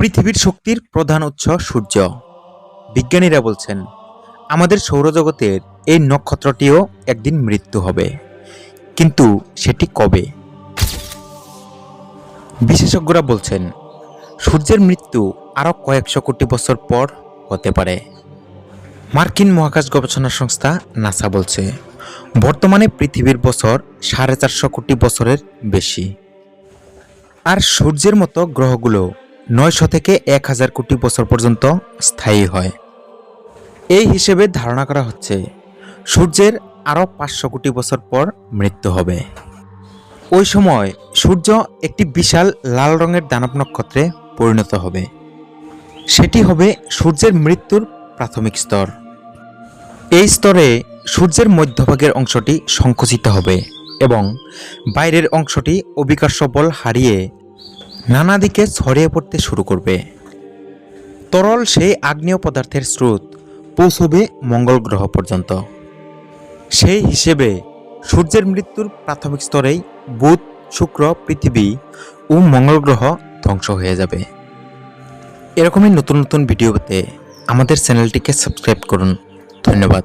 পৃথিবীর শক্তির প্রধান উৎস সূর্য। বিজ্ঞানীরা বলছেন, আমাদের সৌরজগতের এই নক্ষত্রটিও একদিন মৃত্যু হবে। কিন্তু সেটি কবে? বিশেষজ্ঞরা বলছেন, সূর্যের মৃত্যু আরও কয়েকশো কোটি বছর পর হতে পারে। মার্কিন মহাকাশ গবেষণা সংস্থা নাসা বলছে, বর্তমানে পৃথিবীর বছর সাড়ে চারশো কোটি বছরের বেশি। আর সূর্যের মতো গ্রহগুলো নয়শো থেকে এক হাজার কোটি বছর পর্যন্ত স্থায়ী হয়। এই হিসেবে ধারণা করা হচ্ছে, সূর্যের আরও পাঁচশো কোটি বছর পর মৃত্যু হবে। ওই সময় সূর্য একটি বিশাল লাল রঙের দানব নক্ষত্রে পরিণত হবে। সেটি হবে সূর্যের মৃত্যুর প্রাথমিক স্তর। এই স্তরে সূর্যের মধ্যভাগের অংশটি সংকুচিত হবে এবং বাইরের অংশটি অবিকর্ষ বল হারিয়ে নানা দিকে ছড়িয়ে পড়তে শুরু করবে। তরল সেই আগ্নেয় পদার্থের স্রোত পৌঁছবে মঙ্গল গ্রহ পর্যন্ত। সেই হিসেবে সূর্যের মৃত্যুর প্রাথমিক স্তরেই বুধ, শুক্র, পৃথিবী ও মঙ্গল গ্রহ ধ্বংস হয়ে যাবে। এরকমই নতুন নতুন ভিডিও পেতে আমাদের চ্যানেলটিকে সাবস্ক্রাইব করুন। ধন্যবাদ।